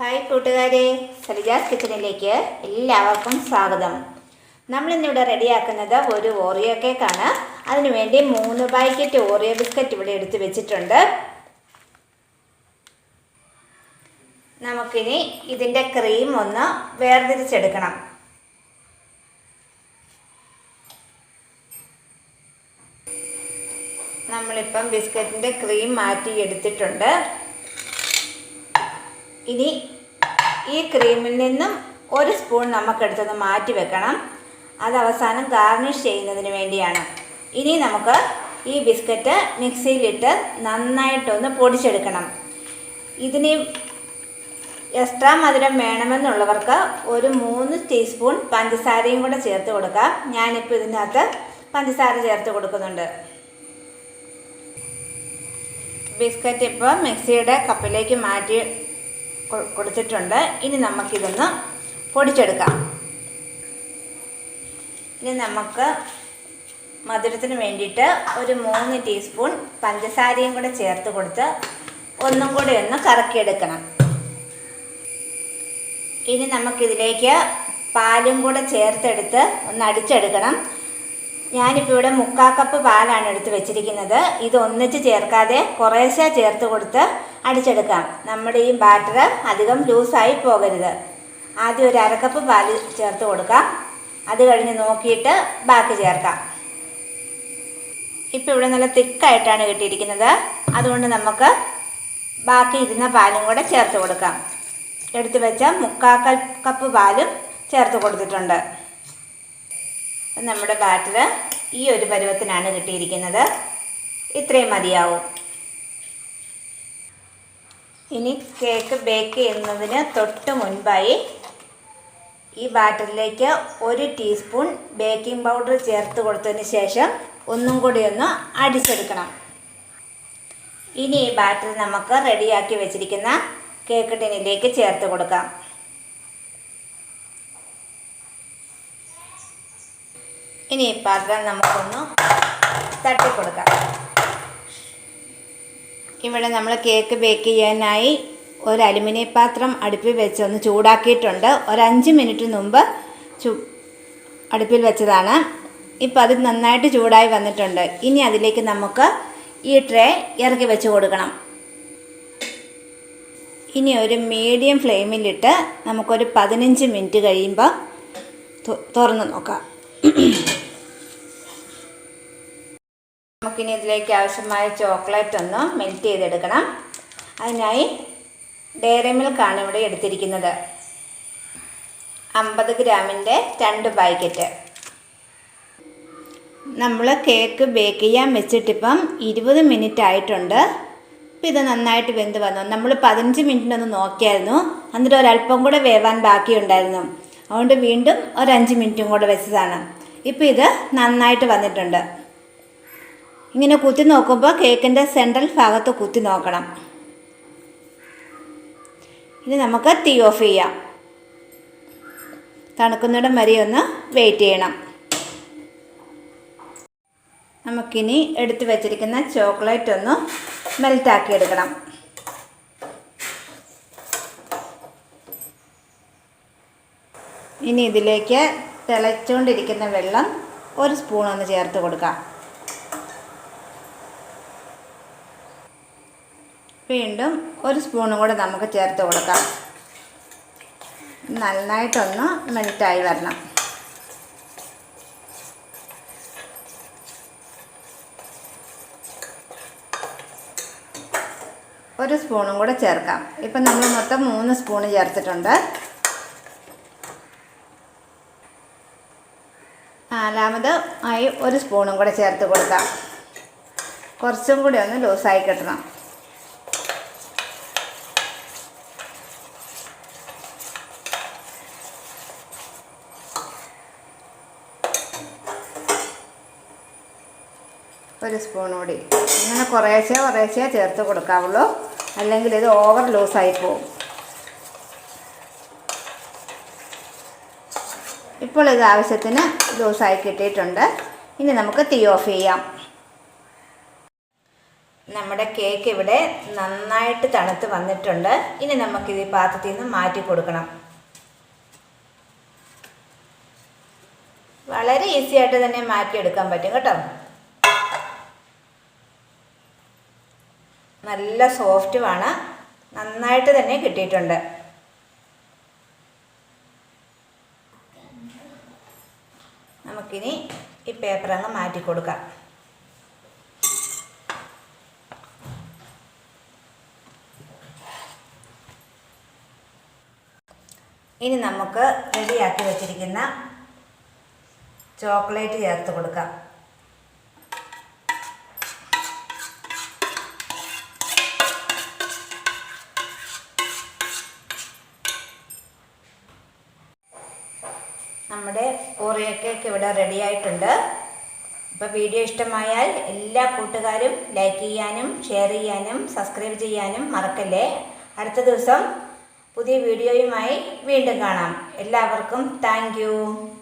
Hi കൂട്ടുകാരെ സലിജാസ് കിച്ചണിലേക്ക് എല്ലാവർക്കും സ്വാഗതം. നമ്മളിന്നിവിടെ റെഡിയാക്കുന്നത് ഒരു ഓറിയോ കേക്കാണ്. അതിനുവേണ്ടി മൂന്ന് പാക്കറ്റ് ഓറിയോ ബിസ്ക്കറ്റ് ഇവിടെ എടുത്ത് വെച്ചിട്ടുണ്ട്. നമുക്കിനി ഇതിന്റെ ക്രീം ഒന്ന് വേർതിരിച്ചെടുക്കണം. നമ്മളിപ്പം ബിസ്ക്കറ്റിന്റെ ക്രീം മാറ്റി എടുത്തിട്ടുണ്ട് ഇനി ഈ ക്രീമിൽ നിന്നും ഒരു സ്പൂൺ നമുക്കെടുത്തൊന്ന് മാറ്റി വെക്കണം. അത് അവസാനം ഗാർണിഷ് ചെയ്യുന്നതിന് വേണ്ടിയാണ്. ഇനി നമുക്ക് ഈ ബിസ്ക്കറ്റ് മിക്സിയിലിട്ട് നന്നായിട്ടൊന്ന് പൊടിച്ചെടുക്കണം. ഇതിന് എക്സ്ട്രാ മധുരം വേണമെന്നുള്ളവർക്ക് ഒരു മൂന്ന് ടീസ്പൂൺ പഞ്ചസാരയും കൂടെ ചേർത്ത് കൊടുക്കാം. ഞാനിപ്പോൾ ഇതിനകത്ത് പഞ്ചസാര ചേർത്ത് കൊടുക്കുന്നുണ്ട്. ബിസ്ക്കറ്റ് ഇപ്പോൾ മിക്സിയുടെ കപ്പിലേക്ക് മാറ്റി കൊടുത്തിട്ടുണ്ട്. ഇനി നമുക്കിതൊന്ന് പൊടിച്ചെടുക്കാം. ഇനി നമുക്ക് മധുരത്തിന് വേണ്ടിയിട്ട് ഒരു മൂന്ന് ടീസ്പൂൺ പഞ്ചസാരയും കൂടെ ചേർത്ത് കൊടുത്ത് ഒന്നും കൂടി ഒന്ന് കറക്കിയെടുക്കണം. ഇനി നമുക്കിതിലേക്ക് പാലും കൂടെ ചേർത്തെടുത്ത് ഒന്ന് അടിച്ചെടുക്കണം. ഞാനിപ്പോൾ ഇവിടെ മുക്കാ കപ്പ് പാലാണ് എടുത്ത് വെച്ചിരിക്കുന്നത്. ഇത് ഒന്നിച്ച് ചേർക്കാതെ കുറേശ്ശെ ചേർത്ത് കൊടുത്ത് അടിച്ചെടുക്കാം. നമ്മുടെ ഈ ബാറ്റർ അധികം ലൂസായി പോകരുത്. ആദ്യം ഒരു അരക്കപ്പ് പാൽ ചേർത്ത് കൊടുക്കാം. അത് കഴിഞ്ഞ് നോക്കിയിട്ട് ബാക്കി ചേർക്കാം. ഇപ്പോൾ ഇവിടെ നല്ല തിക്കായിട്ടാണ് കിട്ടിയിരിക്കുന്നത്. അതുകൊണ്ട് നമുക്ക് ബാക്കി ഇരുന്ന പാലും കൂടെ ചേർത്ത് കൊടുക്കാം. എടുത്തു വെച്ച മുക്കാൽ കപ്പ് പാലും ചേർത്ത് കൊടുത്തിട്ടുണ്ട്. നമ്മുടെ ബാറ്റർ ഈ ഒരു പരുവത്തിനാണ് കിട്ടിയിരിക്കുന്നത്. ഇത്രയും മതിയാവും. ഇനി കേക്ക് ബേക്ക് ചെയ്യുന്നതിന് തൊട്ട് മുൻപായി ഈ ബാറ്ററിലേക്ക് ഒരു ടീസ്പൂൺ ബേക്കിംഗ് പൗഡർ ചേർത്ത് കൊടുത്തതിന് ശേഷം ഒന്നും കൂടി ഒന്ന് അടിച്ചെടുക്കണം. ഇനി ഈ ബാറ്റർ നമുക്ക് റെഡിയാക്കി വെച്ചിരിക്കുന്ന കേക്ക് ടിന്നിലേക്ക് ചേർത്ത് കൊടുക്കാം. ഇനി ഈ പാത്രം നമുക്കൊന്ന് തട്ടിക്കൊടുക്കാം. ഇവിടെ നമ്മൾ കേക്ക് ബേക്ക് ചെയ്യാനായി ഒരു അലുമിനിയം പാത്രം അടുപ്പിൽ വെച്ച് ഒന്ന് ചൂടാക്കിയിട്ടുണ്ട്. ഒരു അഞ്ച് മിനിറ്റ് മുമ്പ് ചു അടുപ്പിൽ വെച്ചതാണ്. ഇപ്പോൾ അത് നന്നായിട്ട് ചൂടായി വന്നിട്ടുണ്ട്. ഇനി അതിലേക്ക് നമുക്ക് ഈ ട്രേ ഇറക്കി വെച്ച് കൊടുക്കണം. ഇനി ഒരു മീഡിയം ഫ്ലെയിമിലിട്ട് നമുക്കൊരു പതിനഞ്ച് മിനിറ്റ് കഴിയുമ്പോൾ തുറന്ന് നോക്കാം. നമുക്കിനി ഇതിലേക്ക് ആവശ്യമായ ചോക്ലേറ്റ് ഒന്ന് മെൽറ്റ് ചെയ്തെടുക്കണം. അതിനായി ഡയറി മിൽക്കാണ് ഇവിടെ എടുത്തിരിക്കുന്നത്. അമ്പത് ഗ്രാമിന്റെ രണ്ട് പാക്കറ്റ് നമ്മൾ കേക്ക് ബേക്ക് ചെയ്യാൻ വെച്ചിട്ടിപ്പം ഇരുപത് മിനിറ്റ് ആയിട്ടുണ്ട്. ഇപ്പം ഇത് നന്നായിട്ട് വെന്ത് വന്നു. നമ്മൾ പതിനഞ്ച് മിനിറ്റിനൊന്ന് നോക്കിയായിരുന്നു. എന്നിട്ട് ഒരല്പം കൂടെ വേവാൻ ബാക്കിയുണ്ടായിരുന്നു. അതുകൊണ്ട് വീണ്ടും ഒരു മിനിറ്റും കൂടെ വെച്ചതാണ്. ഇപ്പം ഇത് നന്നായിട്ട് വന്നിട്ടുണ്ട്. ഇങ്ങനെ കുത്തി നോക്കുമ്പോൾ കേക്കിന്റെ സെൻട്രൽ ഭാഗത്ത് കുത്തി നോക്കണം. ഇനി നമുക്ക് തീ ഓഫ് ചെയ്യാം. തണുക്കുന്നിടം വരെ ഒന്ന് വെയിറ്റ് ചെയ്യണം. നമുക്കിനി എടുത്തു വച്ചിരിക്കുന്ന ചോക്ലേറ്റ് ഒന്ന് മെൽറ്റാക്കി എടുക്കണം. ഇനി ഇതിലേക്ക് തിളച്ചുകൊണ്ടിരിക്കുന്ന വെള്ളം ഒരു സ്പൂൺ ഒന്ന് ചേർത്ത് കൊടുക്കാം. വീണ്ടും ഒരു സ്പൂണും കൂടെ നമുക്ക് ചേർത്ത് കൊടുക്കാം. നന്നായിട്ടൊന്ന് മെൽറ്റായി വരണം. ഒരു സ്പൂണും കൂടെ ചേർക്കാം. ഇപ്പം നമ്മൾ മൊത്തം മൂന്ന് സ്പൂണ് ചേർത്തിട്ടുണ്ട്. നാലാമത് ആയി ഒരു സ്പൂണും കൂടെ ചേർത്ത് കൊടുക്കാം. കുറച്ചും കൂടി ഒന്ന് ലൂസായി കിട്ടണം. ഒരു സ്പൂൺ കൂടി. ഇങ്ങനെ കുറേശ്ശെ കുറേശ്ശെ ചേർത്ത് കൊടുക്കാവുള്ളൂ. അല്ലെങ്കിൽ ഇത് ഓവർ ലൂസായി പോവും. ഇപ്പോൾ ഇത് ആവശ്യത്തിന് ലൂസായി കിട്ടിയിട്ടുണ്ട്. ഇനി നമുക്ക് തീ ഓഫ് ചെയ്യാം. നമ്മുടെ കേക്ക് ഇവിടെ നന്നായിട്ട് തണുത്ത് വന്നിട്ടുണ്ട്. ഇനി നമുക്കിത് പാത്രത്തിൽ നിന്ന് മാറ്റി കൊടുക്കണം. വളരെ ഈസിയായിട്ട് തന്നെ മാറ്റിയെടുക്കാൻ പറ്റും കേട്ടോ. നല്ല സോഫ്റ്റുമാണ് നന്നായിട്ട് തന്നെ കിട്ടിയിട്ടുണ്ട്. നമുക്കിനി ഈ പേപ്പർ അങ്ങ് മാറ്റി കൊടുക്കാം. ഇനി നമുക്ക് റെഡിയാക്കി വെച്ചിരിക്കുന്ന ചോക്ലേറ്റ് ചേർത്ത് കൊടുക്കാം നമ്മുടെ ഓറിയോ കേക്ക് ഇവിടെ റെഡി ആയിട്ടുണ്ട്. അപ്പോൾ വീഡിയോ ഇഷ്ടമായാൽ എല്ലാ കൂട്ടുകാരും ലൈക്ക് ചെയ്യാനും ഷെയർ ചെയ്യാനും സബ്സ്ക്രൈബ് ചെയ്യാനും മറക്കല്ലേ? അടുത്ത ദിവസം പുതിയ വീഡിയോയുമായി വീണ്ടും കാണാം. എല്ലാവർക്കും താങ്ക്